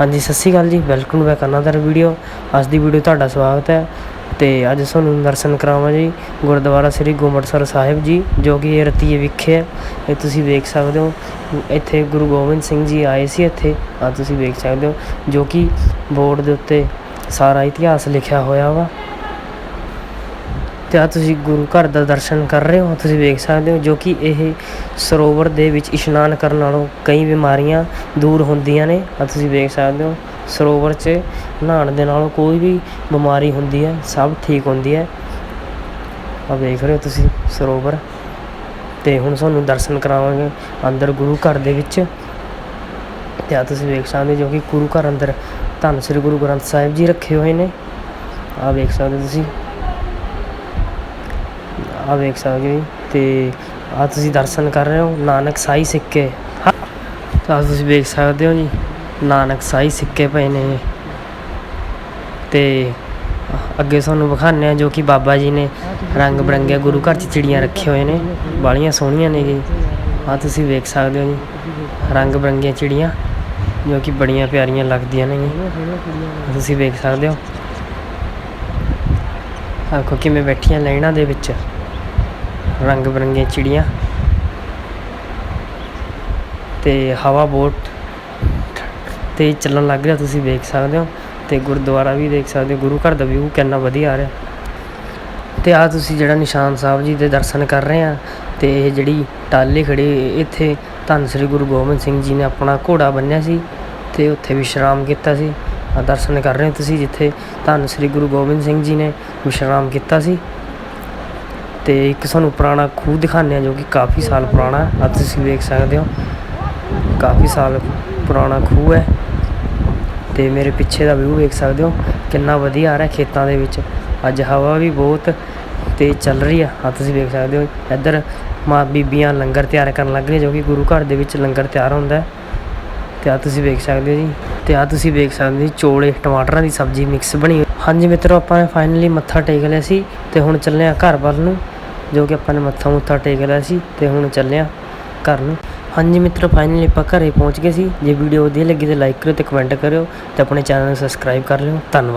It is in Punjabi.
ਹਾਂਜੀ, ਸਤਿ ਸ਼੍ਰੀ ਅਕਾਲ ਜੀ। ਵੈਲਕਮ ਬੈਕ ਅਨਦਰ ਵੀਡੀਓ ਅੱਜ ਦੀ ਵੀਡੀਓ ਤੁਹਾਡਾ ਸਵਾਗਤ ਹੈ। ਤੇ ਅੱਜ ਤੁਹਾਨੂੰ ਦਰਸ਼ਨ ਕਰਾਵਾਂ ਜੀ ਗੁਰਦੁਆਰਾ ਸ੍ਰੀ ਗੁਰਮਤਸਰ ਸਾਹਿਬ ਜੀ, ਜੋ ਕਿ ਇਹ ਰਤੀਏ ਵਿਖੇ ਹੈ। ਇਹ ਤੁਸੀਂ ਵੇਖ ਸਕਦੇ ਹੋ। ਇੱਥੇ ਗੁਰੂ ਗੋਬਿੰਦ ਸਿੰਘ ਜੀ ਆਏ ਸੀ ਇੱਥੇ। ਆ ਤੁਸੀਂ ਵੇਖ ਸਕਦੇ ਹੋ, ਜੋ ਕਿ ਬੋਰਡ ਦੇ ਉੱਤੇ ਸਾਰਾ ਇਤਿਹਾਸ ਲਿਖਿਆ ਹੋਇਆ ਵਾ। ਤੇ ਆ ਤੁਸੀਂ ਗੁਰੂ ਘਰ ਦਾ ਦਰਸ਼ਨ ਕਰ ਰਹੇ ਹੋ, ਤੁਸੀਂ ਵੇਖ ਸਕਦੇ ਹੋ ਜੋ ਕਿ ਇਹ ਸਰੋਵਰ ਦੇ ਵਿੱਚ ਇਸ਼ਨਾਨ ਕਰਨ ਨਾਲੋਂ ਕਈ ਬਿਮਾਰੀਆਂ ਦੂਰ ਹੁੰਦੀਆਂ ਨੇ। ਆ ਤੁਸੀਂ ਵੇਖ ਸਕਦੇ ਹੋ, ਸਰੋਵਰ 'ਚ ਨਹਾਉਣ ਦੇ ਨਾਲ ਕੋਈ ਵੀ ਬਿਮਾਰੀ ਹੁੰਦੀ ਹੈ, ਸਭ ਠੀਕ ਹੁੰਦੀ ਹੈ। ਆ ਵੇਖ ਰਹੇ ਹੋ ਤੁਸੀਂ ਸਰੋਵਰ। ਤੇ ਹੁਣ ਤੁਹਾਨੂੰ ਦਰਸ਼ਨ ਕਰਾਵਾਂਗੇ ਅੰਦਰ ਗੁਰੂ ਘਰ ਦੇ ਵਿੱਚ। ਤੇ ਆ ਤੁਸੀਂ ਵੇਖ ਸਕਦੇ ਹੋ ਜੋ ਕਿ ਗੁਰੂ ਘਰ ਅੰਦਰ ਧੰਨ ਸ੍ਰੀ ਗੁਰੂ ਗ੍ਰੰਥ ਸਾਹਿਬ ਜੀ ਰੱਖੇ ਹੋਏ ਨੇ। ਆ ਵੇਖ ਸਕਦੇ ਹੋ ਤੁਸੀਂ। ਆ ਵੇਖ ਸਕਦੇ ਹੋ ਜੀ, ਤੇ ਆ ਤੁਸੀਂ ਦਰਸ਼ਨ ਕਰ ਰਹੇ ਹੋ ਨਾਨਕ ਸਾਈ ਸਿੱਕੇ। ਤਾਂ ਤੁਸੀਂ ਵੇਖ ਸਕਦੇ ਹੋ ਜੀ, ਨਾਨਕ ਸਾਈ ਸਿੱਕੇ ਪਏ ਨੇ। ਤੇ ਅੱਗੇ ਤੁਹਾਨੂੰ ਵਿਖਾਉਂਦੇ ਆ ਜੋ ਕਿ ਬਾਬਾ ਜੀ ਨੇ ਰੰਗ ਬਰੰਗੇ ਗੁਰੂ ਘਰ 'ਚ ਚਿੜੀਆਂ ਰੱਖੇ ਹੋਏ ਨੇ, ਬਾਲੀਆਂ ਸੋਹਣੀਆਂ ਨੇ ਜੀ। ਆ ਤੁਸੀਂ ਵੇਖ ਸਕਦੇ ਹੋ ਜੀ, ਰੰਗ ਬਰੰਗੀਆਂ ਚਿੜੀਆਂ, ਜੋ ਕਿ ਬੜੀਆਂ ਪਿਆਰੀਆਂ ਲੱਗਦੀਆਂ ਨੇ ਜੀ। ਤੁਸੀਂ ਵੇਖ ਸਕਦੇ ਹੋ। ਆਖੋ ਕਿਵੇਂ ਬੈਠੀਆਂ ਲਾਈਨਾਂ ਦੇ ਵਿੱਚ। ਰੰਗ ਬਰੰਗੀਆਂ ਚਿੜੀਆਂ ਤੇ ਹਵਾ ਬੋਟ ਤੇ ਚੱਲਣ ਲੱਗ ਰਿਹਾ, ਤੁਸੀਂ ਵੇਖ ਸਕਦੇ ਹੋ ਤੇ ਗੁਰਦੁਆਰਾ ਵੀ ਦੇਖ ਸਕਦੇ ਹੋ, ਗੁਰੂ ਘਰ ਦਾ ਵਿਊ ਕਿੰਨਾ ਵਧੀਆ ਆ ਰਿਹਾ। ਤੇ ਆ ਤੁਸੀਂ ਜਿਹੜਾ ਨਿਸ਼ਾਨ ਸਾਹਿਬ ਜੀ ਦੇ ਦਰਸ਼ਨ ਕਰ ਰਹੇ ਆ ਤੇ ਇਹ ਜਿਹੜੀ ਟਾਲੀ ਖੜੀ ਇੱਥੇ, ਧੰਨ ਸ੍ਰੀ ਗੁਰੂ ਗੋਬਿੰਦ ਸਿੰਘ ਜੀ ਨੇ ਆਪਣਾ ਘੋੜਾ ਬੰਨਿਆ ਸੀ ਤੇ ਉੱਥੇ ਵਿਸ਼ਰਾਮ ਕੀਤਾ ਸੀ। ਆ ਦਰਸ਼ਨ ਕਰ ਰਹੇ ਹੋ ਤੁਸੀਂ ਜਿੱਥੇ ਧੰਨ ਸ੍ਰੀ ਗੁਰੂ ਗੋਬਿੰਦ ਸਿੰਘ ਜੀ ਨੇ ਵਿਸ਼ਰਾਮ ਕੀਤਾ ਸੀ। ਤੇ ਇੱਕ ਸਾਨੂੰ ਪੁਰਾਣਾ ਖੂਹ ਦਿਖਾਉਂਦੇ ਆ ਜੋ ਕਿ ਕਾਫੀ ਸਾਲ ਪੁਰਾਣਾ ਹੈ। ਆ ਤੁਸੀਂ ਵੇਖ ਸਕਦੇ ਹੋ, ਕਾਫੀ ਸਾਲ ਪੁਰਾਣਾ ਖੂਹ ਹੈ। ਤੇ ਮੇਰੇ ਪਿੱਛੇ ਦਾ ਵਿਊ ਵੇਖ ਸਕਦੇ ਹੋ, ਕਿੰਨਾ ਵਧੀਆ ਆ ਰਿਹਾ ਖੇਤਾਂ ਦੇ ਵਿੱਚ। ਅੱਜ ਹਵਾ ਵੀ ਬਹੁਤ ਤੇਜ਼ ਚੱਲ ਰਹੀ ਆ। ਆ ਤੁਸੀਂ ਵੇਖ ਸਕਦੇ ਹੋ, ਇੱਧਰ ਮਾਂ ਬੀਬੀਆਂ ਲੰਗਰ ਤਿਆਰ ਕਰਨ ਲੱਗ ਰਹੀਆਂ ਜੋ ਕਿ ਗੁਰੂ ਘਰ ਦੇ ਵਿੱਚ ਲੰਗਰ ਤਿਆਰ ਹੁੰਦਾ ਹੈ। ਤੇ ਆ ਤੁਸੀਂ ਵੇਖ ਸਕਦੇ ਹੋ ਜੀ, ਤੇ ਆ ਤੁਸੀਂ ਵੇਖ ਸਕਦੇ ਹੋ ਜੀ, ਚੋਲੇ, ਟਮਾਟਰਾਂ ਦੀ ਸਬਜ਼ੀ ਮਿਕਸ ਬਣੀ ਹਾਂਜੀ ਮਿੱਤਰੋ, ਆਪਾਂ ਨੇ ਫਾਈਨਲੀ ਮੱਥਾ ਟੇਕ ਲਿਆ ਸੀ ਤੇ ਹੁਣ ਚੱਲੇ ਆ ਘਰ ਵੱਲ ਨੂੰ। ਜੋ ਕਿ ਆਪਾਂ ਨੇ ਮੱਥਾ ਮੁੱਥਾ ਟੇਕ ਲਿਆ ਸੀ ਤੇ ਹੁਣ ਚੱਲਿਆ ਘਰ ਨੂੰ। ਹਾਂਜੀ ਮਿੱਤਰੋ ਫਾਈਨਲੀ ਆਪਾਂ ਘਰੇ ਪਹੁੰਚ ਗਏ ਸੀ। ਜੇ ਵੀਡੀਓ ਵਧੀਆ ਲੱਗੀ ਤੇ ਲਾਈਕ ਕਰਿਓ ਤੇ ਕਮੈਂਟ ਕਰਿਓ ਤੇ ਆਪਣੇ ਚੈਨਲ ਨੂੰ ਸਬਸਕ੍ਰਾਈਬ ਕਰ ਲਿਓ। ਧੰਨਵਾਦ।